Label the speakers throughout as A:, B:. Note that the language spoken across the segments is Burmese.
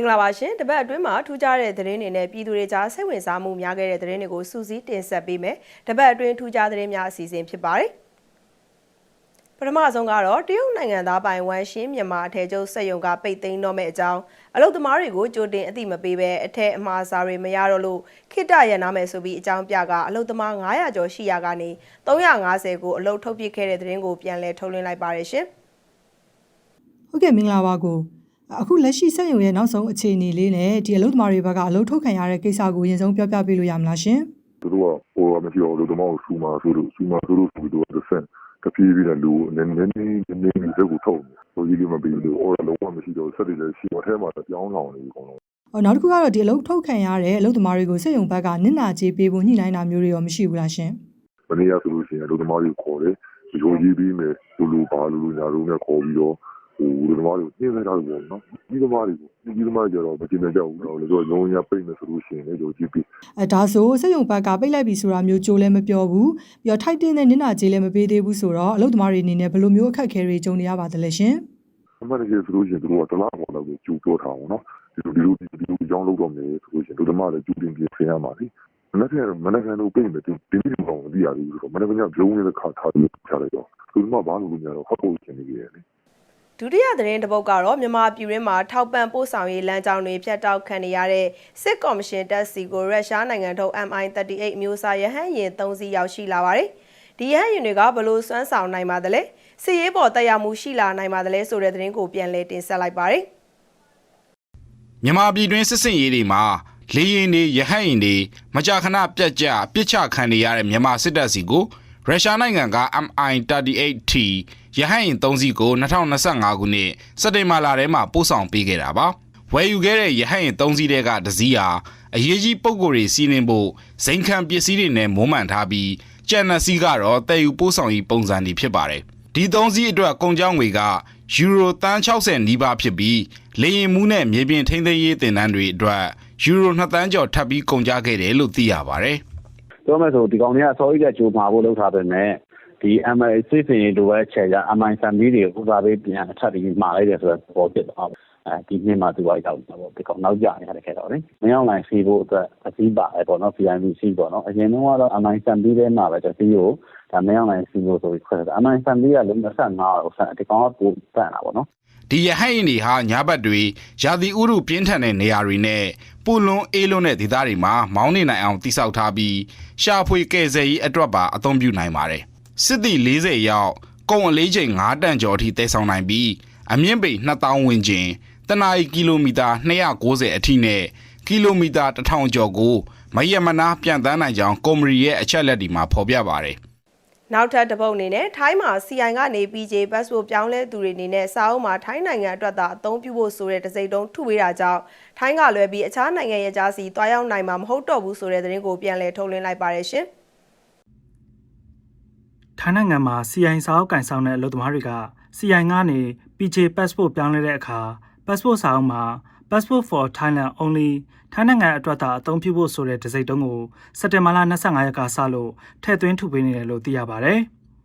A: င်္ဂလာပါရှင်တပတ်အတွင်းမှာထူးခြားတဲ့သတင်းတွေနဲ့ပြည်သူတွေကြားစိတ်ဝင်စားမှုများခဲ့တဲ့သတင်းတွေကိုစူးစီးတင်ဆက်ပေးမယ်တပတ်အတွင်းထူးခြားသတင်းများအစီအစဉ်ဖြစ်ပါတယ်ပထမဆုံးကတော့တရုတ်နိုင်ငံသားပိုင်ဝမ်ရှင်းမြန်မာအထည်ချုပ်စက်ရုံကပိတ်သိမ်းတော့မဲ့အကြောင်းအလုပ်သမားတွေကိုကြိုတင်အသိမပေးဘဲအထက်အမှားစာတွေမရတော့လို့ခိတရန်နာမယ်ဆိုပြီးအကြောင်းပြကအလုပ်သမား900ကျော်ရှိရာကနေ350ကိုအလုပ်ထုတ်ပစ်ခဲ့တဲ့သတင်းကိုပြန်လည်ထုတ်လွှင့်လိုက်ပါတယ်ရှင်
B: ဟုတ်ကဲ့မင်္ဂလာပါကို အခုလက်ရှိစက်ရုံရဲ့နောက်ဆုံးအခြေအနေလေးနဲ့ဒီအလုပ်သမားတွေဘက်ကအလုပ်ထုတ်ခံရတဲ့ကိစ္စကိုအရင်ဆုံးပြောပြပေးလို့ရမလားရှင်
C: သူတို့ကဟိုမရှိအောင်လို့တမောက်ဆူမာဆိုလို့ဆူမာဆိုလို့ဆိုပြီးတော့တစ်ဆင့်တပြေးပြီးတဲ့လူနည်းနည်းနည်းနည်းနည်းစက်ကိုထုတ်နေဟိုကြီးလေးမပြီးလို့အော်လုံးဝမရှိတော့ဆက်တယ်လေရှီမထဲမှာပြောင်းလောင်နေပြီအကုန်လုံး။
B: အော်နောက်တစ်ခုကတော့ဒီအလုပ်ထုတ်ခံရတဲ့အလုပ်သမားတွေကိုစက်ရုံဘက်ကနစ်နာကြေးပေးဖို့ညှိနှိုင်းတာမျိုးတွေရောမရှိဘူးလားရှင်
C: မနေ့ကဆိုလို့ရှိရင်လူသမားတွေခေါ်တယ်ရိုးကြီးပြီးမယ်လူလူပါလူလူညာလူနဲ့ခေါ်ပြီးတော့ ဟိုလူသမားတွေကိုနှင်းနေကြတယ်ပေါ့နော်ဒီသမားတွေကိုဒီသမားကြတော့မကျင်တဲ့ကြောက်ဘူးတော့လေတော့လုံးဝပိတ်နေဆိုလို့ရှိရင်လေရိုးကြီးပြီး။
B: အဲဒါဆိုစက်ရုံဘက်ကပိတ်လိုက်ပြီဆိုတာမျိုးကြိုးလည်းမပြောဘူး။ပြီးတော့ထိုက်တင်တဲ့နစ်နာကြေးလည်းမပေးသေးဘူးဆိုတော့အလုပ်သမားတွေအနေနဲ့ဘယ်လိုမျိုးအခက်အခဲတွေကြုံနေရပါသလဲရှင်
C: အမှန်တကယ်ဆိုလို့ရှိရင်တို့ကတလားပေါ်တော့ကျူပြောထားအောင်နော်ဒီလိုဒီလိုဒီလိုကြောင်းလုပ်တော့မယ်ဆိုလို့ရှိရင်တို့ဓမ္မလည်းကျူတင်ပြင်ဆင်ရမှာလေမနေ့ကမနေ့ကတော့ပြင်မယ်ဒီဒီလိုတော့မသိရဘူးဆိုတော့မနေ့ကညဘုံနေတဲ့ခါထားပြီးချလိုက်တော့သူကဘာလို့လဲတော့ဟောက်ဖို့ချင်နေကြတယ်လေ
A: ဒုတိယသတင်းတစ်ပုဒ်ကတော့မြန်မာပြည်တွင်းမှာထောက်ပံ့ပို့ဆောင်ရေးလမ်းကြောင်းတွေဖြတ်တောက်ခံနေရတဲ့စစ်ကော်မရှင်တပ်စီကိုရုရှားနိုင်ငံထုတ် MI38 အမျိုးအစားရဟတ်ယာဉ်၃စီးရောက်ရှိလာပါတယ်။ဒီရဟတ်ယာဉ်တွေကဘလို့စွမ်းဆောင်နိုင်ပါသလဲ။စစ်ရေးပေါ်တက်ရောက်မှုရှိလာနိုင်ပါသလဲဆိုတဲ့သတင်းကိုပြန်လည်တင်ဆက်လိုက်ပါတယ်။
D: မြန်မာပြည်တွင်းစစ်စင်ရေးတွေမှာလေရင်တွေရဟတ်ရင်တွေမကြာခဏပြက်ကြပစ်ချခံနေရတဲ့မြန်မာစစ်တပ်စီကိုရုရှားနိုင်ငံက MI38T ရဟတ်ရင်3စီးကို2025ခုနှစ်စက်တင်ဘာလထဲမှာပို့ဆောင်ပေးခဲ့တာပါဝယ်ယူခဲ့တဲ့ရဟတ်ရင်3စီးတဲကတစ်စီးဟာအရေးကြီးပုံကိုယ်တွေစီးနှင်ဖို့ဇိမ်ခံပစ္စည်းတွေနဲ့မွမ်းမံထားပြီးကြံနှစ်စီးကတော့တည်ယူပို့ဆောင်ရေးပုံစံတွေဖြစ်ပါတယ်ဒီ3စီးအတွက်ကုန်ကြောင်းငွေကယူရိုတန်း60နီးပါးဖြစ်ပြီးလေရင်မှုနဲ့မြေပြင်ထိန်းသိမ်းရေးတင်တန်းတွေအတွက်ယူရို2တန်းကျော်ထပ်ပြီးကုန်ကြခဲ့တယ်လို့သိရပါတယ်
E: ပြောမယ်ဆိုဒီကောင်တွေကအစောကြီးကကြိုမှာဖို့လုပ်ထားပေမဲ့ ဒီ MI စစ်စင်လိုပဲချက်ကြ MI ဆန်မီတွေကိုဥစားပေးပြန်အထပ်ပြီးမှာလိုက်တယ်ဆိုတော့ပေါ်ဖြစ်သွားတယ်အဲဒီနှစ်မှာသူကရောက်တာပေါ့ဒီကောင်နောက်ကျနေရတဲ့ခဲတော့လေမင်းအောင်လိုင်းစီဖို့အတွက်အစည်းပါတယ်ပေါ့နော် VIPC ပေါ့နော်အရင်ကတော့ MI ဆန်မီထဲမှာပဲတစီးကိုဒါမင်းအောင်လိုင်းစီဖို့ဆိုပြီးခွဲတာ MI ဆန်မီကလုံး25တော့ဆန်ဒီကောင်ကပိုတန်တာပေါ့နော်
D: ဒီရဟတ်ရင်တွေဟာညာဘက်တွေရာသီဥတုပြင်းထန်တဲ့နေရာတွေနဲ့ပူလွန်အေးလွန်းတဲ့ဒေသတွေမှာမောင်းနေနိုင်အောင်တိစောက်ထားပြီးရှာဖွေကယ်ဆယ်ရေးအတွက်ပါအသုံးပြုနိုင်ပါတယ် စစ်သည်40ရောက်ကုန်အလေးချိန်9တန်ကျော်အထိတည်ဆောင်နိုင်ပြီးအမြင့်ပေ2000ဝန်းကျင်တနအီကီလိုမီတာ290အထိနဲ့ကီလိုမီတာ1000ကျော်ကိုမယမနာပြန်တန်းနိုင်ကြောင်းကွန်မရီရဲ့အချက်လက်တွေမှာဖော်ပြပါတယ်
A: နောက်ထပ်တစ်ပုတ်အနေနဲ့ထိုင်းမှာ CI ကနေ PJ passport ပြောင်းလဲသူတွေအနေနဲ့စာအုပ်မှာထိုင်းနိုင်ငံအတွက်သာအသုံးပြုဖို့ဆိုတဲ့တစိမ့်တုံးထုဝေးတာကြောင့်ထိုင်းကလွယ်ပြီးအခြားနိုင်ငံရဲ့ကြားစီတွားရောက်နိုင်မှာမဟုတ်တော့ဘူးဆိုတဲ့သတင်းကိုပြန်လည်ထုတ်လွှင့်လိုက်ပါတယ်ရှင်။
F: ထိုင်းနိုင်ငံမှာ CI စာအုပ်ကန်ဆောင်တဲ့အလုပ်သမားတွေက CI ကနေ PJ passport ပြောင်းလဲတဲ့အခါ passport စာအုပ်မှာ passport for Thailand only ထိုင်းနိုင်ငံအတွက်သာအသုံးပြုဖို့ဆိုတဲ့တစိမ့်တုံးကိုစက်တင်ဘာလ25ရက်ကစလို့ထည့်သွင်းထုတ်ပေးနေတယ်လို့သိရပါဗျ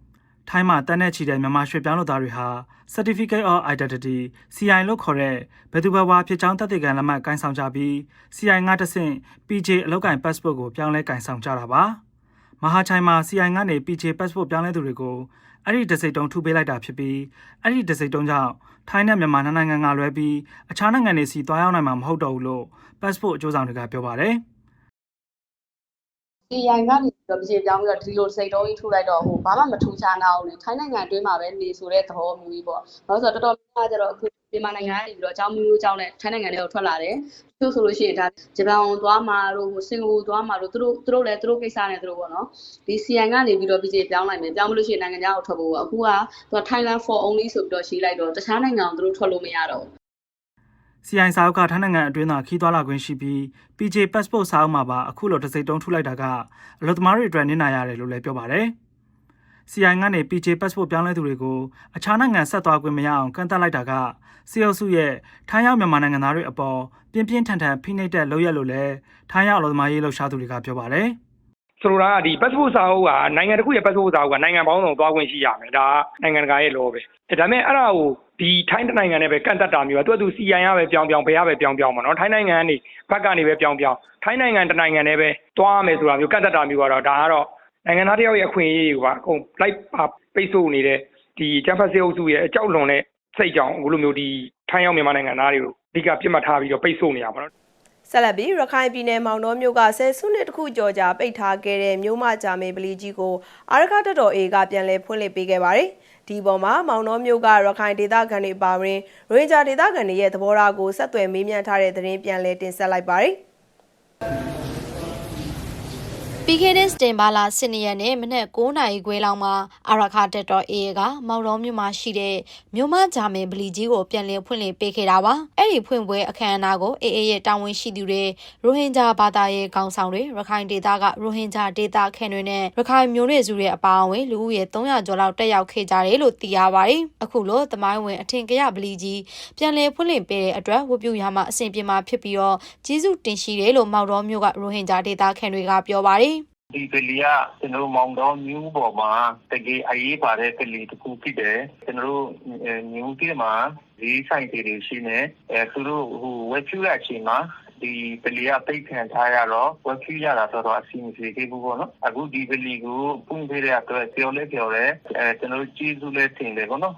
F: ။ထိုင်းမှာတန်းတဲ့ချီတဲ့မြန်မာရွှေ့ပြောင်းလုပ်သားတွေဟာ Certificate of Identity CI လို့ခေါ်တဲ့ဘယ်သူဘယ်ဝါဖြစ်ကြောင်းသက်သေခံလက်မှတ်ကိုင်ဆောင်ကြပြီး CI ငါတစ်ဆင့် PJ အလုပ်ကိုင် passport ကိုပြောင်းလဲကိုင်ဆောင်ကြတာပါ။ မဟာချိုင်မှာ CI ကနေ PJ passport ပြောင်းလဲသူတွေကိုအဲ့ဒီဒစိတ်တုံးထုပေးလိုက်တာဖြစ်ပြီးအဲ့ဒီဒစိတ်တုံးကြောင့်ထိုင်းနဲ့မြန်မာနှစ်နိုင်ငံကလွဲပြီးအခြားနိုင်ငံတွေစီတွားရောက်နိုင်မှာမဟုတ်တော့ဘူးလို့ passport အကျိုးဆောင်တွေကပြောပါတယ်။
G: CI ကနေပြီးတော့ပြည်ပြောင်းပြီးတော့ဒီလိုစိတ်တုံးကြီးထုလိုက်တော့ဟိုဘာမှမထူးခြားတော့ဘူးလေထိုင်းနိုင်ငံအတွင်းမှာပဲနေဆိုတဲ့သဘောမျိုးကြီးပေါ့။ဘာလို့ဆိုတော့တော်တော်များများကျတော့အခု မြန်မာနိုင်ငံကနေပြီးတော့အကြောင်းမျိုးမျိုးကြောင်းနဲ့ထိုင်းနိုင်ငံတွေကိုထွက်လာတယ်။သူဆိုလို့ရှိရင်ဒါဂျပန်သွားမှာတို့စင်ကာပူသွားမှာတို့သူတို့သူတို့လည်းသူတို့ကိစ္စနဲ့သူတို့ပေါ့နော်။ဒီ CI ကနေပြီးတော့ပြည်ပြောင်းလိုက်မယ်။ပြောင်းမလို့ရှိရင်နိုင်ငံခြားကိုထွက်ဖို့ပေါ့။အခုကသူက Thailand for only ဆိုပြီးတော့ရှိလိုက်တော့တခြားနိုင်ငံကိုသူတို့ထွက်လို့မရတော့ဘူး။
F: CI စာအုပ်ကထိုင်းနိုင်ငံအတွင်းသာခီးသွွာလာခွင့်ရှိပြီး PJ passport စာအုပ်မှာပါအခုလိုတစ်စိတ်တုံးထုလိုက်တာကအလုပ်သမားတွေအတွက်နစ်နာရတယ်လို့လည်းပြောပါတယ်။ CI ကနေ PJ passport ပြောင်းလဲသူတွေကိုအခြားနိုင်ငံဆက်သွားခွင့်မရအောင်ကန့်သတ်လိုက်တာကစီအုပ်စုရဲ့ထိုင်းရောက်မြန်မာနိုင်ငံသားတွေအပေါ်ပြင်းပြင်းထန်ထန်ဖိနှိပ်တဲ့လုပ်ရက်လို့လည်းထိုင်းရောက်အလုပ်သမားရေးလှုပ်ရှားသူတွေကပြောပါတယ်။
H: ဆိုလိုတာကဒီ passport စာအုပ်ကနိုင်ငံတစ်ခုရဲ့ passport စာအုပ်ကနိုင်ငံပေါင်းစုံသွားခွင့်ရှိရမယ်ဒါကနိုင်ငံတကာရဲ့ law ပဲအဲဒါပေမဲ့အဲ့ဒါကိုဒီထိုင်းနိုင်ငံနဲ့ပဲကန့်သက်တာမျိုးကသူကသူ CI ရပဲပြောင်းပြောင်းဘယ်ရပဲပြောင်းပြောင်းပါတော့ထိုင်းနိုင်ငံကနေဘက်ကနေပဲပြောင်းပြောင်းထိုင်းနိုင်ငံတနိုင်ငံနဲ့ပဲသွားမယ်ဆိုတာမျိုးကန့်သက်တာမျိုးကတော့ဒါကတော့ နိုင်ငံသားတယောက်ရဲ့အခွင့်အရေးတွေကအကုန်လိုက်ပါပိတ်ဆို့နေတဲ့ဒီဂျမ်ဖတ်စေအုပ်စုရဲ့အကြောက်လွန်တဲ့စိတ်ကြောင့်အခုလိုမျိုးဒီထိုင်းရောက်မြန်မာနိုင်ငံသားတွေကိုအဓိကပြစ်မှတ်ထားပြီးတော့ပိတ်ဆို့နေရပါတော့
A: ဆက်လက်ပြီးရခိုင်ပြည်နယ်မောင်နှောမြို့ကဆယ်စုနှစ်တခုကျော်ကြာပိတ်ထားခဲ့တဲ့မြို့မကြာမင်းပလီကြီးကိုအာရခတတော်အေကပြန်လည်ဖွင့်လှစ်ပေးခဲ့ပါတယ်။ဒီပေါ်မှာမောင်နှောမြို့ကရခိုင်ဒေသခံတွေပါဝင်ရိုဟင်ဂျာဒေသခံတွေရဲ့သဘောထားကိုဆက်သွယ်မေးမြန်းထားတဲ့သတင်းပြန်လည်တင်ဆက်လိုက်ပါတယ်။
I: ပြီးခဲ့တဲ့စတင်ဘာလ10ရက်နေ့မနက်9နာရီခွဲလောက်မှာအာရခတက်တော်အေကမောင်တော်မြို့မှာရှိတဲ့မြို့မဂျာမင်ဗလီကြီးကိုပြန်လည်ဖွင့်လှစ်ပေးခဲ့တာပါအဲ့ဒီဖွင့်ပွဲအခမ်းအနားကိုအေအေရဲ့တာဝန်ရှိသူတွေရိုဟင်ဂျာဘာသာရေးခေါင်းဆောင်တွေရခိုင်ဒေသကရိုဟင်ဂျာဒေသခံတွေနဲ့ရခိုင်မျိုးနွယ်စုတွေအပါအဝင်လူဦးရေ300ကျော်လောက်တက်ရောက်ခဲ့ကြတယ်လို့သိရပါတယ်အခုလိုသမိုင်းဝင်အထင်ကရဗလီကြီးပြန်လည်ဖွင့်လှစ်ပေးတဲ့အတွက်ဝတ်ပြုရမှာအဆင်ပြေမှာဖြစ်ပြီးတော့ကျေးဇူးတင်ရှိတယ်လို့မောင်တော်မြို့ကရိုဟင်ဂျာဒေသခံတွေကပြောပါတယ်
J: ဒီကလေးကကျွန်တော်တို့မောင်တော်မျိုးပေါ်မှာတကယ်အရေးပါတဲ့ကလေးတစ်ခုဖြစ်တယ်ကျွန်တော်တို့မျိုးကြီးမှာဒီဆိုင်တွေရှိနေအဲသူတို့ဟိုဝက်ချူရအချိန်မှာဒီပလီကပိတ်ခံထားရတော့ဝက်ချူရတာဆိုတော့အစီအမစီခဲ့ဘူးပေါ့နော်အခုဒီပလီကိုပုံပေးတဲ့အတွက်ပြောလဲပြောလဲအဲကျွန်တော်တို့ကျေးဇူးလဲတင်တယ်ပေါ့နော်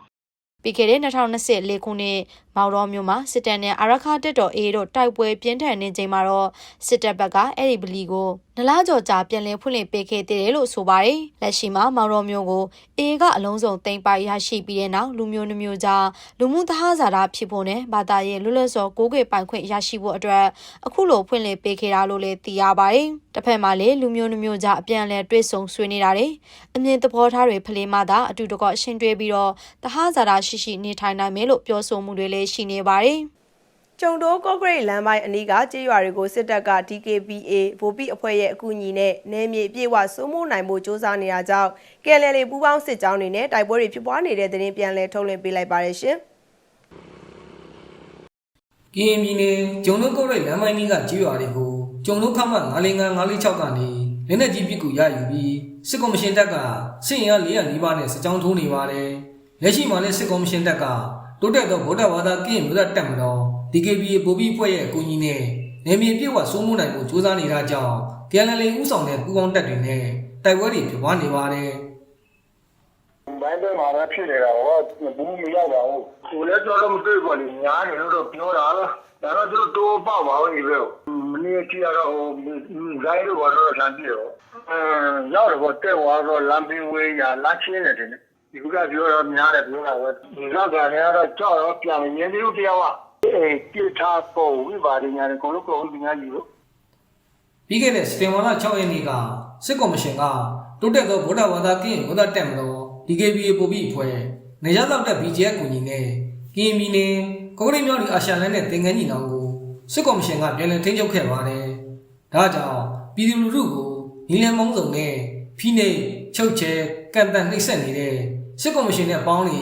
I: ပြီးခဲ့တဲ့2024ခုနှစ် မောင်တော်မြို့မှာစစ်တပ်နဲ့အာရခတက်တော်အေးတို့တိုက်ပွဲပြင်းထန်နေချိန်မှာတော့စစ်တပ်ဘက်ကအဲ့ဒီဗလီကိုနလားကြော်ကြာပြန်လည်ဖွင့်လှစ်ပေးခဲ့တယ်လို့ဆိုပါတယ်။လက်ရှိမှာမောင်တော်မြို့ကိုအေးကအလုံးစုံတင်ပိုက်ရရှိပြီးတဲ့နောက်လူမျိုးနှမျိုးကြားလူမှုသဟဇာတာဖြစ်ဖို့နဲ့ဘာသာရေးလွတ်လပ်စွာကိုးကွယ်ပိုင်ခွင့်ရရှိဖို့အတွက်အခုလိုဖွင့်လှစ်ပေးခဲ့တာလို့လည်းသိရပါတယ်။တစ်ဖက်မှာလည်းလူမျိုးနှမျိုးကြားအပြန်အလှန်တွေ့ဆုံဆွေးနေတာတွေအမြင်သဘောထားတွေဖလှယ်မှသာအတူတကွရှင်းတွေ့ပြီးတော့သဟဇာတာရှိရှိနေထိုင်နိုင်မယ်လို့ပြောဆိုမှုတွေလည်းရှိနေပါတယ်။
A: ကျုံတိုးကော့ဂရိတ်လမ်းပိုင်းအနီးကကြေးရွာတွေကိုစစ်တပ်က DKBA ဗိုလ်ပိအဖွဲ့ရဲ့အကူအညီနဲ့နယ်မြေအပြည့်အဝစိုးမိုးနိုင်မှုစ조사နေတာကြောင့် KLL ပူးပေါင်းစစ်ကြောင်းတွေနဲ့တိုက်ပွဲတွေဖြစ်ပွားနေတဲ့တဲ့တင်ပြန်လည်ထုတ်လွှင့်ပေးလိုက်ပါတယ်ရှင်။
K: ကရင်ပြည်နယ်ကျုံလုံးကုတ်ရိုက်လမ်းမိုင်းကြီးကကြေးရွာတွေကိုကျုံလုံးခမ905 946ကနေလက်နက်ကြီးပစ်ကူရယူပြီးစစ်ကော်မရှင်တပ်ကစစ်ရင်အား400နီးပါးနဲ့စစ်ကြောင်းထိုးနေပါတယ်။လက်ရှိမှာလည်းစစ်ကော်မရှင်တပ်က တိုးတက်သောဗုဒ္ဓဘာသာကရင်မျိုးသားတပ်မတော် DKBA ဗိုလ်ပြီးဖွဲ့ရဲ့အကူအညီနဲ့နယ်မြေပြည့်ဝစိုးမိုးနိုင်မှုစ조사နေတာကြောင့် KLL ဦးဆောင်တဲ့ပူးပေါင်းတပ်တွေနဲ့တိုက်ပွဲတွေဖြစ်ပွားနေပါတယ်။
L: ဘိုင်းဘက်မှာပဲဖြစ်နေတာဟောဘူးမရောက်ပါဘူးကိုလည်းတော့မတွေ့ပါဘူးညာနေလို့တော့ပြောတာလားဒါတော့သူတို့တော့ပေါ့ပါဘူးဒီလိုမနေ့ကရတော့ဟိုဇိုင်းတို့ကတော့ဆန်ပြေရောအဲရောက်တော့တက်သွားတော့လမ်းပင်းဝေးရလမ်းချင်းနေတယ် ဒီကပြောတော့များတယ်ပြောတာပဲဒီကကလည်းတော့ကြောက်တော့ပြန်ရင်းသေးတယောက်ကအဲပြစ်ထားပေါ်ဝိပါရညာကိုလို့ကိုလို့ညာကြီးလို့
K: ပြီးခဲ့တဲ့စတင်ဝါလာ6ရက်နေ့ကစစ်ကော်မရှင်ကတိုးတက်သောဗုဒ္ဓဘာသာကရင်ဗုဒ္ဓတက်မတော် DKBA ပို့ပြီးအဖွဲ့နေရတော့တဲ့ BGF ကူညီနဲ့ကရင်ပြည်နယ်ကောရိမြောက်ဒီအာရှလန်နဲ့တင်ငန်းညီနောင်ကိုစစ်ကော်မရှင်ကပြန်လည်ထိန်းချုပ်ခဲ့ပါတယ်။ဒါကြောင့်ပြည်သူလူထုကိုညီလန်မုံစုံနဲ့ဖိနှိပ်ချုပ်ချယ်ကန့်တန့်နှိပ်စက်နေတဲ့ စစ်ကော်မရှင်နဲ့ပေါင်းနေ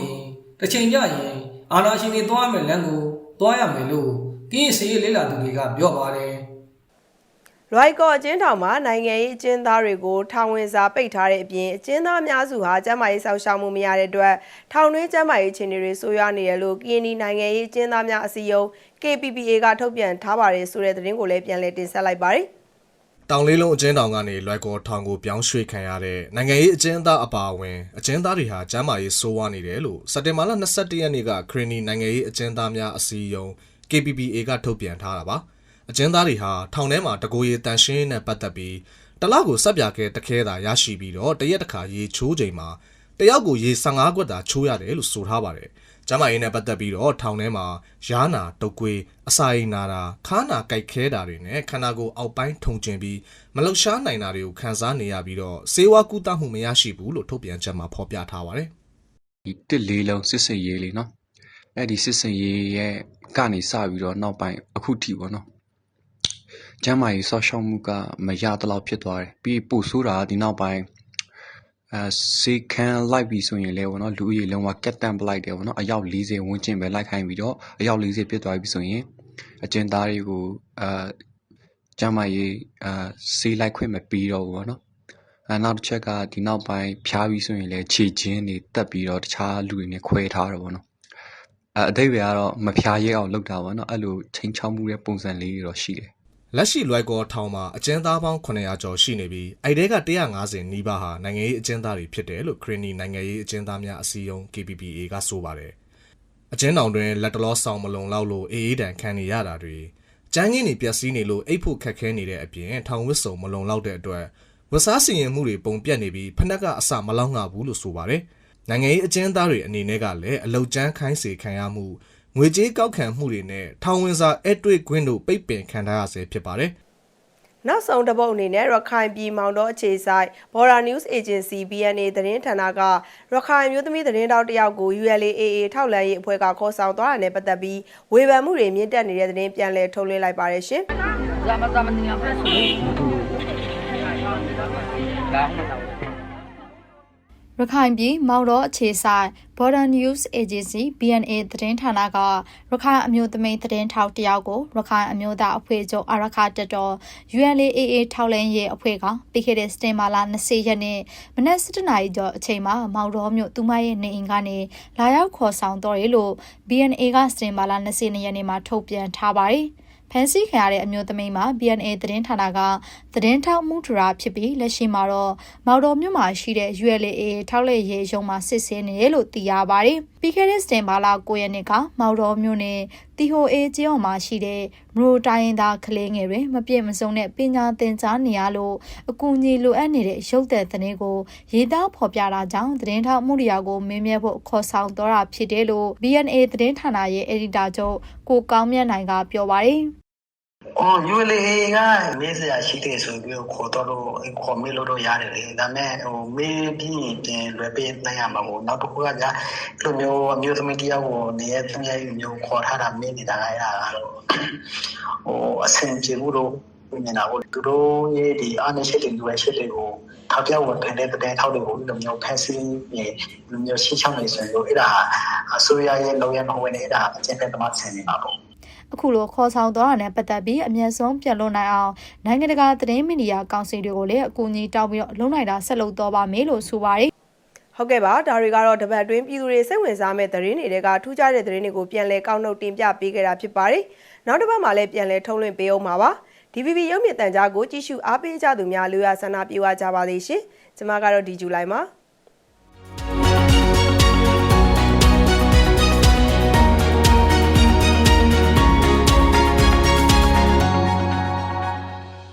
K: တစ်ချိန်ကြရင်အာဏာရှင်တွေတွားမယ်လမ်းကိုတွားရမယ်လို့ကရင်စီရေးလေးလာသူတွေကပြောပါတယ်။
A: လွိုက်ကော့အကျဉ်းထောင်မှာနိုင်ငံရေးအကျဉ်းသားတွေကိုထောင်ဝင်စာပိတ်ထားတဲ့အပြင်အကျဉ်းသားအများစုဟာကျန်းမာရေးစောင့်ရှောက်မှုမရတဲ့အတွက်ထောင်တွင်းကျန်းမာရေးအခြေအနေတွေဆိုးရွားနေတယ်လို့ KNY နိုင်ငံရေးအကျဉ်းသားများအစည်းအရုံး KPPA ကထုတ်ပြန်ထားပါတယ်ဆိုတဲ့သတင်းကိုလည်းပြန်လည်တင်ဆက်လိုက်ပါတယ်။
M: တောင်လေးလုံးအကျဉ်းတောင်ကနေလွိုက်ကော်ထောင်ကိုပြောင်းရွှေ့ခံရတဲ့နိုင်ငံရေးအကျဉ်းသားအပါအဝင်အကျဉ်းသားတွေဟာကျန်းမာရေးဆိုးဝါးနေတယ်လို့စက်တင်ဘာလ22ရက်နေ့ကခရီနီနိုင်ငံရေးအကျဉ်းသားများအစည်းအရုံး KPPA ကထုတ်ပြန်ထားတာပါအကျဉ်းသားတွေဟာထောင်ထဲမှာတကိုယ်ရည်တန်ရှင်းနဲ့ပတ်သက်ပြီးတလောက်ကိုစက်ပြခဲတခဲတာရရှိပြီးတော့တရက်တစ်ခါရေချိုးချိန်မှာတယောက်ကိုရေ15ခွက်သာချိုးရတယ်လို့ဆိုထားပါတယ် ကျမ်းမာရေးနဲ့ပတ်သက်ပြီးတော့ထောင်ထဲမှာရားနာတုတ်ကွေးအစာအိမ်နာတာခါနာကြိုက်ခဲတာတွေနဲ့ခန္ဓာကိုယ်အောက်ပိုင်းထုံကျင်ပြီးမလှုပ်ရှားနိုင်တာတွေကိုခံစားနေရပြီးတော့ဆေးဝါးကုသမှုမရရှိဘူးလို့ထုတ်ပြန်ချက်မှာဖော်ပြထားပါတယ်
N: ဒီတစ်လေးလုံးစစ်စင်ရေးလေးနော်အဲ့ဒီစစ်စင်ရေးရဲ့ကနေစပြီးတော့နောက်ပိုင်းအခုထိပေါ့နော်ကျမ်းမာရေးဆော့ရှောက်မှုကမရတလောက်ဖြစ်သွားတယ်ပြီးပို့ဆိုးတာဒီနောက်ပိုင်း အဲစေခန်းလိုက်ပြီဆိုရင်လည်းပေါ့နော်လူဦးရေလုံးဝကက်တန့်ပလိုက်တယ်ပေါ့နော်အယောက်40ဝန်းကျင်ပဲလိုက်ခိုင်းပြီးတော့အယောက်40ပြစ်သွားပြီဆိုရင်အကျဉ်းသားတွေကိုအဲကျမ်းမာရေးအဲဆေးလိုက်ခွင့်မပြီးတော့ဘူးပေါ့နော်အဲနောက်တစ်ချက်ကဒီနောက်ပိုင်းဖျားပြီးဆိုရင်လည်းခြေချင်းတွေတက်ပြီးတော့တခြားလူတွေနဲ့ခွဲထားတယ်ပေါ့နော်အဲအတိတ်ပဲကတော့မဖျားရဲအောင်လုပ်တာပေါ့နော်အဲ့လိုချိန်ချောက်မှုတဲ့ပုံစံလေးတွေတော့ရှိတယ်
M: လက်ရှိလွိုက်ကောထောင်မှာအကျဉ်းသားပေါင်း900ကျော်ရှိနေပြီးအဲ့ဒီက150နီးပါးဟာနိုင်ငံရေးအကျဉ်းသားတွေဖြစ်တယ်လို့ခရနီနိုင်ငံရေးအကျဉ်းသားများအစည်းအရုံး KPPA ကဆိုပါတယ်အကျဉ်းတောင်တွင်လက်တလောဆောင်မလုံလောက်လို့အေးအေးတန်ခံနေရတာတွေကျန်းငင်းနေပျက်စီးနေလို့အိတ်ဖို့ခက်ခဲနေတဲ့အပြင်ထောင်ဝစ်စုံမလုံလောက်တဲ့အတွက်ဝတ်စားစီရင်မှုတွေပုံပြက်နေပြီးဖက်နှက်ကအစမလောက်ငါဘူးလို့ဆိုပါတယ်နိုင်ငံရေးအကျဉ်းသားတွေအနေနဲ့ကလည်းအလုတ်ကျန်းခိုင်းစေခံရမှု ငွေကြေးကောက်ခံမှုတွေနဲ့ထောင်ဝင်စာအဲ့တွေ့ခွင့်တို့ပိတ်ပင်ခံထားရဆဲဖြစ်ပါတယ်
A: နောက်ဆုံးတစ်ပုတ်အနေနဲ့ရခိုင်ပြည်မောင်တော်အခြေဆိုင် Border News Agency BNA သတင်းဌာနကရခိုင်မျိုးသမီးသတင်းတောက်တယောက်ကို ULAA ထောက်လန်းရေးအဖွဲ့ကခေါ်ဆောင်သွားတာနဲ့ပတ်သက်ပြီးဝေဖန်မှုတွေမြင့်တက်နေတဲ့သတင်းပြန်လည်ထုတ်လွှင့်လိုက်ပါတယ်ရှင်။
I: ရခိုင်ပြည်မောင်တော်အခြေဆိုင် Border News Agency BNA သတင်းဌာနကရခိုင်အမျိုးသမီးသတင်းထောက်တယောက်ကိုရခိုင်အမျိုးသားအဖွဲ့ချုပ်အာရခတက်တော် ULAA ထောက်လန်းရေးအဖွဲ့ကပြီးခဲ့တဲ့စတင်မာလာ20ရက်နေ့မနက်7:00နာရီကျော်အချိန်မှာမောင်တော်မြို့သူမရဲ့နေအိမ်ကနေလာရောက်ခေါ်ဆောင်တော်တယ်လို့ BNA ကစတင်မာလာ20ရက်နေ့မှာထုတ်ပြန်ထားပါတယ်။ဖန်ဆီးခံရတဲ့အမျိုးသမီးမှာ BNA သတင်းဌာနက သတင်းထောက်မှုထရာဖြစ်ပြီးလက်ရှိမှာတော့မော်တော်မြို့မှာရှိတဲ့ ULA ထောက်လက်ရေးရုံမှာစစ်ဆေးနေတယ်လို့သိရပါတယ်။ပြီးခဲ့တဲ့စတင်ဘာလ9ရက်နေ့ကမော်တော်မြို့နယ်တီဟိုအေကျေးအောင်မှာရှိတဲ့မရိုတိုင်းရင်းသားကလေးငယ်တွေမပြည့်မစုံတဲ့ပညာသင်ကြားနေရလို့အကူအညီလိုအပ်နေတဲ့ရုပ်သက်သတင်းကိုရေးသားဖော်ပြတာကြောင့်သတင်းထောက်မှုရကိုမင်းမြတ်ဖို့ခေါ်ဆောင်တော့တာဖြစ်တယ်လို့ BNA သတင်းဌာနရဲ့အယ်ဒီတာချုပ်ကိုကောင်းမြတ်နိုင်ကပြောပါတယ်။။
O: အော် ULA ကမေးစရာရှိတယ်ဆိုပြီးခေါ်တော့လို့ခေါ်မေးလို့တော့ရတယ်လေ။ဒါပေမဲ့ဟိုမေးပြီးပြန်လွယ်ပေးနိုင်ရမှာပေါ့။နောက်တစ်ခုကကြာလိုမျိုးအမျိုးသမီးတယောက်ကိုနေရာသမီးမျိုးခေါ်ထားတာမေးနေတာကအဲ့ဒါကတော့ဟိုအဆင်ပြေမှုတော့မြင်တာပေါ့။သူတို့ရဲ့ဒီအားနည်းချက်တွေလိုအပ်ချက်တွေကိုထောက်ပြဝင်ဖန်တဲ့တဲ့ထောက်တွေကိုဒီလိုမျိုးဖန်ဆီးနေဒီလိုမျိုးရှင်းချောင်းနေဆိုရင်အဲ့ဒါအစိုးရရဲ့လုံရမဝင်တဲ့အဲ့ဒါအကျဉ်းဖက်သမားဆင်နေပါပေါ့။
I: အခုလိုခေါ်ဆောင်သွားတာနဲ့ပတ်သက်ပြီးအမျက်ဆုံးပြန်လွတ်နိုင်အောင်နိုင်ငံတကာသတင်းမီဒီယာကောင်စီတွေကိုလည်းအကူအညီတောင်းပြီးတော့လုံနိုင်တာဆက်လုပ်တော့ပါမယ်လို့ဆိုပါတယ်
A: ဟုတ်ကဲ့ပါဒါတွေကတော့တပတ်အတွင်းပြည်သူတွေစိတ်ဝင်စားမဲ့သတင်းတွေကထူးခြားတဲ့သတင်းတွေကိုပြန်လည်ကောက်နှုတ်တင်ပြပေးခဲ့တာဖြစ်ပါတယ်။နောက်တစ်ပတ်မှာလည်းပြန်လည်ထုတ်လွှင့်ပေးအောင်ပါပါ။ DVB ရုပ်မြင်သံကြားကိုကြည့်ရှုအားပေးကြသူများလူရဆန္ဒပြေဝကြပါသေးရှင်။ကျွန်မကတော့ဒီဇူလိုင်ပါ။